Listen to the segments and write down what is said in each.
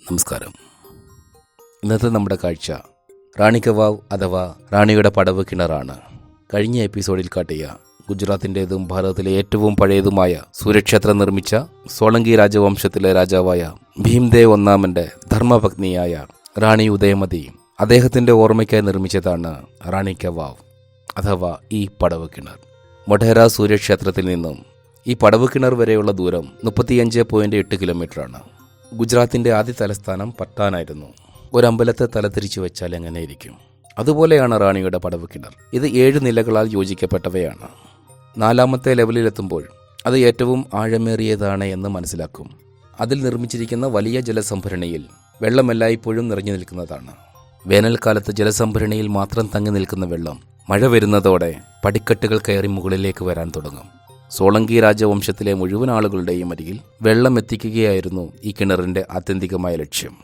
നമസ്കാരം. ഇന്നത്തെ നമ്മുടെ കാഴ്ച റാണിക്കവാവ് അഥവാ റാണിയുടെ പടവ് കിണറാണ്. കഴിഞ്ഞ എപ്പിസോഡിൽ കാട്ടിയ ഗുജറാത്തിന്റെതും ഭാരതത്തിലെ ഏറ്റവും പഴയതുമായ സൂര്യക്ഷേത്രം നിർമ്മിച്ച സോളങ്കി രാജവംശത്തിലെ രാജാവായ ഭീംദേവ് ഒന്നാമന്റെ ധർമ്മപത്നിയായ റാണി ഉദയമതി അദ്ദേഹത്തിന്റെ ഓർമ്മയ്ക്കായി നിർമ്മിച്ചതാണ് റാണിക്കവാവ് അഥവാ ഈ പടവ് കിണർ. മൊഢേര സൂര്യക്ഷേത്രത്തിൽ നിന്നും ഈ പടവ് കിണർ വരെയുള്ള ദൂരം മുപ്പത്തിയഞ്ച് പോയിന്റ് എട്ട് കിലോമീറ്ററാണ്. ഗുജറാത്തിന്റെ ആദ്യ തലസ്ഥാനം പട്ടാനായിരുന്നു. ഒരമ്പലത്തെ തലതിരിച്ചു വെച്ചാൽ എങ്ങനെയിരിക്കും? അതുപോലെയാണ് റാണിയുടെ പടവ് കിണർ. ഇത് ഏഴ് നിലകളാൽ യോജിക്കപ്പെട്ടവയാണ്. നാലാമത്തെ ലെവലിലെത്തുമ്പോൾ അത് ഏറ്റവും ആഴമേറിയതാണ് എന്ന് മനസ്സിലാക്കും. അതിൽ നിർമ്മിച്ചിരിക്കുന്ന വലിയ ജലസംഭരണിയിൽ വെള്ളം എല്ലായ്പ്പോഴും നിറഞ്ഞു നിൽക്കുന്നതാണ്. വേനൽക്കാലത്ത് ജലസംഭരണിയിൽ മാത്രം തങ്ങി നിൽക്കുന്ന വെള്ളം മഴ വരുന്നതോടെ പടിക്കെട്ടുകൾ കയറി മുകളിലേക്ക് വരാൻ തുടങ്ങും. സോളങ്കി രാജവംശത്തിലെ മുഴുവൻ ആളുകളുടെയും അരികിൽ വെള്ളം എത്തിക്കുകയായിരുന്നു ഈ കിണറിന്റെ ആത്യന്തികമായ ലക്ഷ്യം.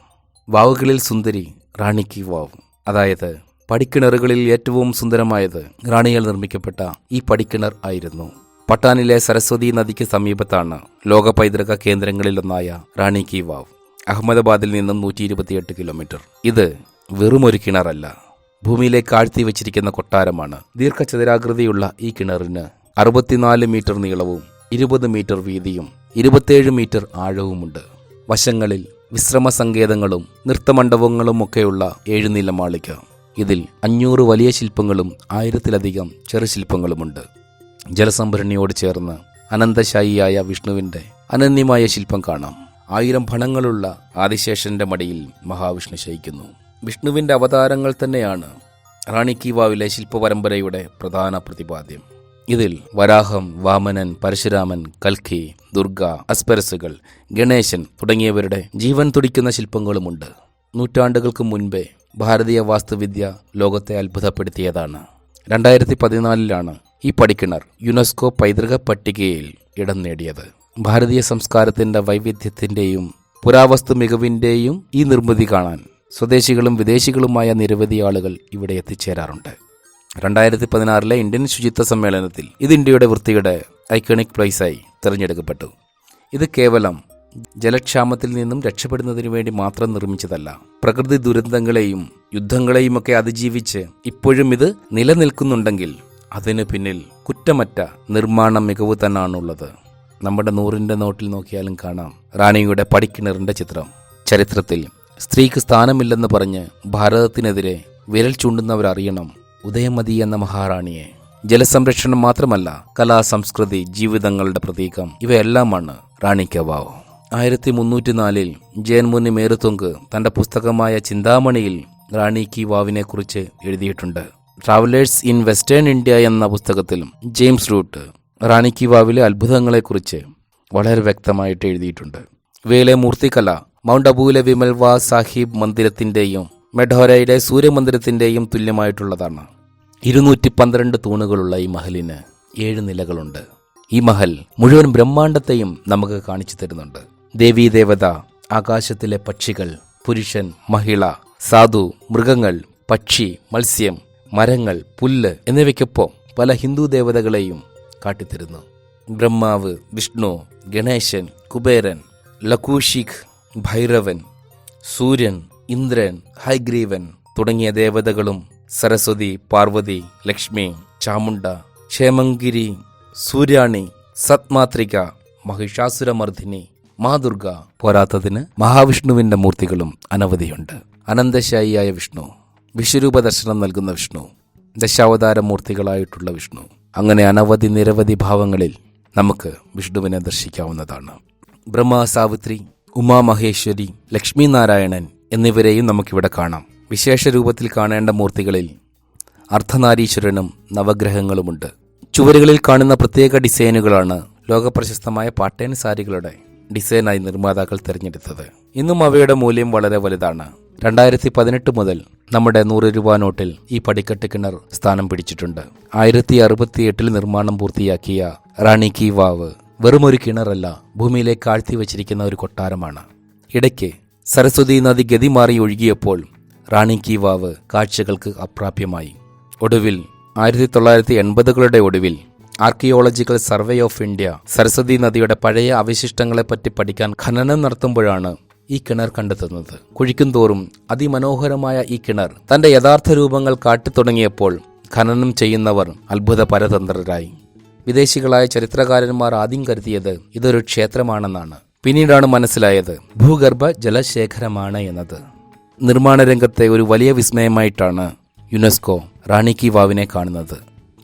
വാവുകളിൽ സുന്ദരി റാണിക്ക് വാവ്. അതായത് പടിക്കിണറുകളിൽ ഏറ്റവും സുന്ദരമായത് റാണിയാൽ നിർമ്മിക്കപ്പെട്ട ഈ പടിക്കിണർ ആയിരുന്നു. പട്ടാനിലെ സരസ്വതി നദിക്ക് സമീപത്താണ് ലോക പൈതൃക കേന്ദ്രങ്ങളിലൊന്നായ റാണി കി വാവ്. അഹമ്മദാബാദിൽ നിന്നും നൂറ്റി ഇരുപത്തിയെട്ട് കിലോമീറ്റർ. ഇത് വെറുമൊരു കിണറല്ല. ഭൂമിയിലേക്ക് ആഴ്ത്തി വെച്ചിരിക്കുന്ന കൊട്ടാരമാണ് ദീർഘചതുരാകൃതിയുള്ള ഈ കിണറിന് അറുപത്തിനാല് മീറ്റർ നീളവും ഇരുപത് മീറ്റർ വീതിയും ഇരുപത്തേഴ് മീറ്റർ ആഴവുമുണ്ട്. വശങ്ങളിൽ വിശ്രമ സങ്കേതങ്ങളും നൃത്തമണ്ഡപങ്ങളും ഒക്കെയുള്ള ഏഴ് നില മാളിക. ഇതിൽ അഞ്ഞൂറ് വലിയ ശില്പങ്ങളും ആയിരത്തിലധികം ചെറു ചെറുശില്പങ്ങളുമുണ്ട് ജലസംഭരണിയോട് ചേർന്ന് അനന്തശായിയായ വിഷ്ണുവിന്റെ അനന്യമായ ശില്പം കാണാം. ആയിരം ഫണങ്ങളുള്ള ആദിശേഷന്റെ മടിയിൽ മഹാവിഷ്ണു ശയിക്കുന്നു. വിഷ്ണുവിന്റെ അവതാരങ്ങൾ തന്നെയാണ് റാണി കീവാവിലെ ശില്പപരമ്പരയുടെ പ്രധാന പ്രതിപാദ്യം. ഇതിൽ വരാഹം വാമനൻ പരശുരാമൻ കൽക്കി ദുർഗ അസ്പരസുകൾ ഗണേശൻ തുടങ്ങിയവരുടെ ജീവൻ തുടിക്കുന്ന ശില്പങ്ങളുമുണ്ട്. നൂറ്റാണ്ടുകൾക്ക് മുൻപേ ഭാരതീയ വാസ്തുവിദ്യ ലോകത്തെ അത്ഭുതപ്പെടുത്തിയതാണ്. രണ്ടായിരത്തി പതിനാലിലാണ് ഈ പടിക്കിണർ യുനെസ്കോ പൈതൃക പട്ടികയിൽ ഇടം നേടിയത്. ഭാരതീയ സംസ്കാരത്തിന്റെ വൈവിധ്യത്തിന്റെയും പുരാവസ്തു മികവിന്റെയും ഈ നിർമ്മിതി കാണാൻ സ്വദേശികളും വിദേശികളുമായ നിരവധി ആളുകൾ ഇവിടെ എത്തിച്ചേരാറുണ്ട്. രണ്ടായിരത്തി പതിനാറിലെ ഇന്ത്യൻ ശുചിത്വ സമ്മേളനത്തിൽ ഇത് ഇന്ത്യയുടെ വൃത്തിയുടെ ഐക്കണിക് പ്ലേസായി തിരഞ്ഞെടുക്കപ്പെട്ടു. ഇത് കേവലം ജലക്ഷാമത്തിൽ നിന്നും രക്ഷപ്പെടുന്നതിനു വേണ്ടി മാത്രം നിർമ്മിച്ചതല്ല. പ്രകൃതി ദുരന്തങ്ങളെയും യുദ്ധങ്ങളെയും ഒക്കെ അതിജീവിച്ച് ഇപ്പോഴും ഇത് നിലനിൽക്കുന്നുണ്ടെങ്കിൽ അതിനു പിന്നിൽ കുറ്റമറ്റ നിർമ്മാണ മികവ് തന്നെയാണുള്ളത് നമ്മുടെ നൂറിന്റെ നോട്ടിൽ നോക്കിയാലും കാണാം റാണിയുടെ പടിക്കിണറിന്റെ ചിത്രം. ചരിത്രത്തിൽ സ്ത്രീക്ക് സ്ഥാനമില്ലെന്ന് പറഞ്ഞ് ഭാരതത്തിനെതിരെ വിരൽ ചൂണ്ടുന്നവരറിയണം ഉദയമതി എന്ന മഹാറാണിയെ. ജലസംരക്ഷണം മാത്രമല്ല കലാ സംസ്കൃതി ജീവിതങ്ങളുടെ പ്രതീകം ഇവയെല്ലാമാണ് റാണി കവാവ് ആയിരത്തി മുന്നൂറ്റി നാലിൽ ജയൻമുനി മേരുത്തൊങ്ക് തന്റെ പുസ്തകമായ ചിന്താമണിയിൽ റാണി കി വാവിനെ കുറിച്ച് എഴുതിയിട്ടുണ്ട്. ട്രാവലേഴ്സ് ഇൻ വെസ്റ്റേൺ ഇന്ത്യ എന്ന പുസ്തകത്തിൽ ജെയിംസ് റൂട്ട് റാണി കി വാവിലെ അത്ഭുതങ്ങളെക്കുറിച്ച് വളരെ വ്യക്തമായിട്ട് എഴുതിയിട്ടുണ്ട്. ഇവയിലെ മൂർത്തികല മൗണ്ട് അബൂലെ വിമൽവാ സാഹിബ് മന്ദിരത്തിന്റെയും മെഡോരയുടെ സൂര്യമന്ദിരത്തിന്റെയും തുല്യമായിട്ടുള്ളതാണ്. ഇരുന്നൂറ്റി പന്ത്രണ്ട് തൂണുകളുള്ള ഈ മഹലിന് ഏഴ് നിലകളുണ്ട്. ഈ മഹൽ മുഴുവൻ ബ്രഹ്മാണ്ടത്തെയും നമുക്ക് കാണിച്ചു തരുന്നുണ്ട്. ദേവീദേവത ആകാശത്തിലെ പക്ഷികൾ പുരുഷൻ മഹിള സാധു മൃഗങ്ങൾ പക്ഷി മത്സ്യം മരങ്ങൾ പുല്ല് എന്നിവയ്ക്കൊപ്പം പല ഹിന്ദു ദേവതകളെയും കാട്ടിത്തരുന്നു. ബ്രഹ്മാവ് വിഷ്ണു ഗണേശൻ കുബേരൻ ലക്കൂഷിഖ് ഭൈരവൻ സൂര്യൻ ഇന്ദ്രൻ ഹൈഗ്രീവൻ തുടങ്ങിയ ദേവതകളും സരസ്വതി പാർവതി ലക്ഷ്മി ചാമുണ്ട ക്ഷേമംഗിരി സൂര്യാണി സത്മാത്രിക മഹിഷാസുരമർദ്ദിനി മഹാദുർഗ പോരാത്തതിന് മഹാവിഷ്ണുവിന്റെ മൂർത്തികളും അനവധിയുണ്ട്. അനന്തശായിയായ വിഷ്ണു വിശ്വരൂപ ദർശനം നൽകുന്ന വിഷ്ണു ദശാവതാര മൂർത്തികളായിട്ടുള്ള വിഷ്ണു. അങ്ങനെ അനവധി നിരവധി ഭാവങ്ങളിൽ നമുക്ക് വിഷ്ണുവിനെ ദർശിക്കാവുന്നതാണ്. ബ്രഹ്മ സാവിത്രി ഉമാമഹേശ്വരി ലക്ഷ്മി നാരായണൻ എന്നിവരെയും നമുക്കിവിടെ കാണാം. വിശേഷ രൂപത്തിൽ കാണേണ്ട മൂർത്തികളിൽ അർദ്ധനാരീശ്വരനും നവഗ്രഹങ്ങളുമുണ്ട്. ചുവരുകളിൽ കാണുന്ന പ്രത്യേക ഡിസൈനുകളാണ് ലോകപ്രശസ്തമായ പാട്ടേൺ സാരികളുടെ ഡിസൈനായി നിർമ്മാതാക്കൾ തിരഞ്ഞെടുത്തത്. ഇന്നും അവയുടെ മൂല്യം വളരെ വലുതാണ്. രണ്ടായിരത്തി പതിനെട്ട് മുതൽ നമ്മുടെ നൂറ് രൂപ നോട്ടിൽ ഈ പടിക്കെട്ട് കിണർ സ്ഥാനം പിടിച്ചിട്ടുണ്ട്. ആയിരത്തി അറുപത്തി എട്ടിൽ നിർമ്മാണം പൂർത്തിയാക്കിയ റാണി കി വാവ് വെറുമൊരു കിണറല്ല ഭൂമിയിലേക്ക് ആഴ്ത്തി വച്ചിരിക്കുന്ന ഒരു കൊട്ടാരമാണ്. ഇടയ്ക്ക് സരസ്വതി നദി ഗതി മാറി ഒഴുകിയപ്പോൾ റാണി കി വാവ് കാഴ്ചകൾക്ക് അപ്രാപ്യമായി. ഒടുവിൽ ആയിരത്തി തൊള്ളായിരത്തി എൺപതുകളുടെ ഒടുവിൽ archaeological survey of India Saraswati നദിയുടെ പഴയ അവശിഷ്ടങ്ങളെപ്പറ്റി പഠിക്കാൻ ഖനനം നടത്തുമ്പോഴാണ് ഈ കിണർ കണ്ടെത്തുന്നത്. കുഴിക്കും തോറും അതിമനോഹരമായ ഈ കിണർ തന്റെ യഥാർത്ഥ രൂപങ്ങൾ കാട്ടിത്തുടങ്ങിയപ്പോൾ ഖനനം ചെയ്യുന്നവർ അത്ഭുത പരതന്ത്രരായി. വിദേശികളായ ചരിത്രകാരന്മാർ ആദ്യം കരുതിയത് ഇതൊരു ക്ഷേത്രമാണെന്നാണ്. പിന്നീടാണ് മനസ്സിലായത് ഭൂഗർഭ ജലശേഖരമാണ് എന്നത്. നിർമ്മാണ രംഗത്തെ ഒരു വലിയ വിസ്മയമായിട്ടാണ് യുനെസ്കോ റാണി കി വാവിനെ കാണുന്നത്.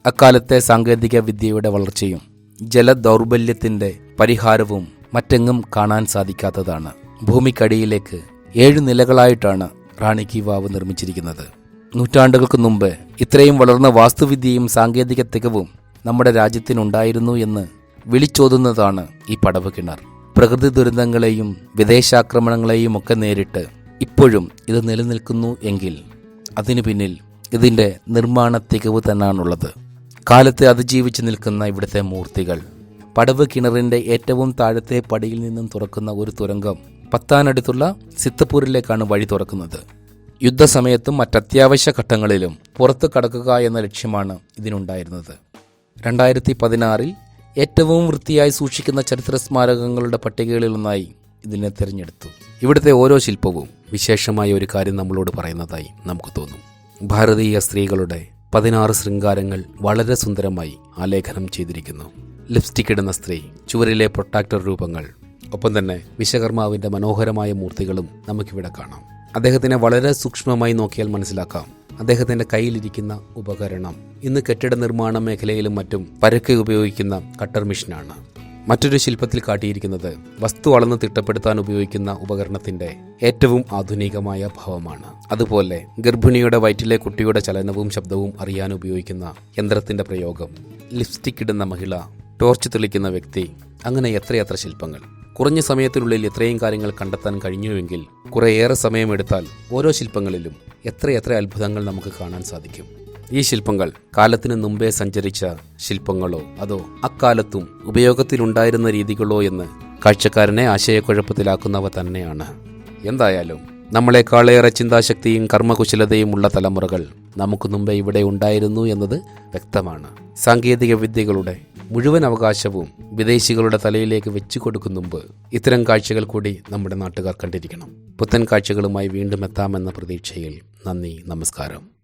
അക്കാലത്തെ സാങ്കേതിക വിദ്യയുടെ വളർച്ചയും ജലദൗർബല്യത്തിന്റെ പരിഹാരവും മറ്റെങ്ങും കാണാൻ സാധിക്കാത്തതാണ്. ഭൂമിക്കടിയിലേക്ക് ഏഴ് നിലകളായിട്ടാണ് റാണി കി വാവ് നിർമ്മിച്ചിരിക്കുന്നത്. നൂറ്റാണ്ടുകൾക്ക് മുമ്പ് ഇത്രയും വളർന്ന വാസ്തുവിദ്യയും സാങ്കേതിക തികവും നമ്മുടെ രാജ്യത്തിനുണ്ടായിരുന്നു എന്ന് വിളിച്ചോതുന്നതാണ് ഈ പടവ് കിണർ. പ്രകൃതി ദുരന്തങ്ങളെയും വിദേശാക്രമണങ്ങളെയും ഒക്കെ നേരിട്ട് ഇപ്പോഴും ഇത് നിലനിൽക്കുന്നു എങ്കിൽ അതിനു പിന്നിൽ ഇതിന്റെ നിർമ്മാണ തികവ് തന്നെയാണുള്ളത് കാലത്തെ അതിജീവിച്ച് നിൽക്കുന്ന ഇവിടുത്തെ മൂർത്തികൾ. പടവ് കിണറിന്റെ ഏറ്റവും താഴത്തെ പടിയിൽ നിന്നും തുറക്കുന്ന ഒരു തുരങ്കം പത്താനടുത്തുള്ള സിത്തപ്പൂരിലേക്കാണ് വഴി തുറക്കുന്നത്. യുദ്ധസമയത്തും മറ്റത്യാവശ്യ ഘട്ടങ്ങളിലും പുറത്തു കടക്കുക എന്ന ലക്ഷ്യമാണ് ഇതിനുണ്ടായിരുന്നത്. രണ്ടായിരത്തി പതിനാറിൽ ഏറ്റവും വൃത്തിയായി സൂക്ഷിക്കുന്ന ചരിത്ര സ്മാരകങ്ങളുടെ പട്ടികകളിൽ ഒന്നായി ഇതിനെ തിരഞ്ഞെടുത്തു. ഇവിടുത്തെ ഓരോ ശില്പവും വിശേഷമായ ഒരു കാര്യം നമ്മളോട് പറയുന്നതായി നമുക്ക് തോന്നും. ഭാരതീയ സ്ത്രീകളുടെ പതിനാറ് ശൃംഗാരങ്ങൾ വളരെ സുന്ദരമായി ആലേഖനം ചെയ്തിരിക്കുന്നു. ലിപ്സ്റ്റിക് ഇടുന്ന സ്ത്രീ ചുവരിലെ പ്രൊട്ടാക്ടർ രൂപങ്ങൾ ഒപ്പം തന്നെ വിശ്വകർമാവിന്റെ മനോഹരമായ മൂർത്തികളും നമുക്കിവിടെ കാണാം. അദ്ദേഹത്തിനെ വളരെ സൂക്ഷ്മമായി നോക്കിയാൽ മനസ്സിലാക്കാം. അദ്ദേഹത്തിന്റെ കയ്യിലിരിക്കുന്ന ഉപകരണം ഇന്ന് കെട്ടിട നിർമ്മാണ മേഖലയിലും മറ്റും പരക്കെ ഉപയോഗിക്കുന്ന കട്ടർ മെഷീനാണ്. മറ്റൊരു ശില്പത്തിൽ കാട്ടിയിരിക്കുന്നത് വസ്തു അളന്ന് തിട്ടപ്പെടുത്താൻ ഉപയോഗിക്കുന്ന ഉപകരണത്തിന്റെ ഏറ്റവും ആധുനികമായ ഭാവമാണ്. അതുപോലെ ഗർഭിണിയുടെ വയറ്റിലെ കുട്ടിയുടെ ചലനവും ശബ്ദവും അറിയാൻ ഉപയോഗിക്കുന്ന യന്ത്രത്തിന്റെ പ്രയോഗം. ലിപ്സ്റ്റിക് ഇടുന്ന മഹിള ടോർച്ച് തെളിക്കുന്ന വ്യക്തി അങ്ങനെ എത്രയെത്ര ശില്പങ്ങൾ. കുറഞ്ഞ സമയത്തിനുള്ളിൽ ഇത്രയും കാര്യങ്ങൾ കണ്ടെത്താൻ കഴിഞ്ഞുവെങ്കിൽ കുറേയേറെ സമയമെടുത്താൽ ഓരോ ശില്പങ്ങളിലും എത്രയെത്ര അത്ഭുതങ്ങൾ നമുക്ക് കാണാൻ സാധിക്കും. ഈ ശില്പങ്ങൾ കാലത്തിന് മുമ്പേ സഞ്ചരിച്ച ശില്പങ്ങളോ അതോ അക്കാലത്തും ഉപയോഗത്തിലുണ്ടായിരുന്ന രീതികളോ എന്ന് കാഴ്ചക്കാരനെ ആശയക്കുഴപ്പത്തിലാക്കുന്നവ തന്നെയാണ്. എന്തായാലും നമ്മളെക്കാളേറെ ചിന്താശക്തിയും കർമ്മകുശലതയും ഉള്ള തലമുറകൾ നമുക്ക് മുമ്പേ ഇവിടെ ഉണ്ടായിരുന്നു എന്നത് വ്യക്തമാണ്. സാങ്കേതിക വിദ്യകളുടെ മുഴുവൻ അവകാശവും വിദേശികളുടെ തലയിലേക്ക് വെച്ചു കൊടുക്കും മുമ്പ് ഇത്തരം കാഴ്ചകൾ കൂടി നമ്മുടെ നാട്ടുകാർ കണ്ടിരിക്കണം. പുത്തൻ കാഴ്ചകളുമായി വീണ്ടും എത്താമെന്ന പ്രതീക്ഷയിൽ നന്ദി നമസ്കാരം.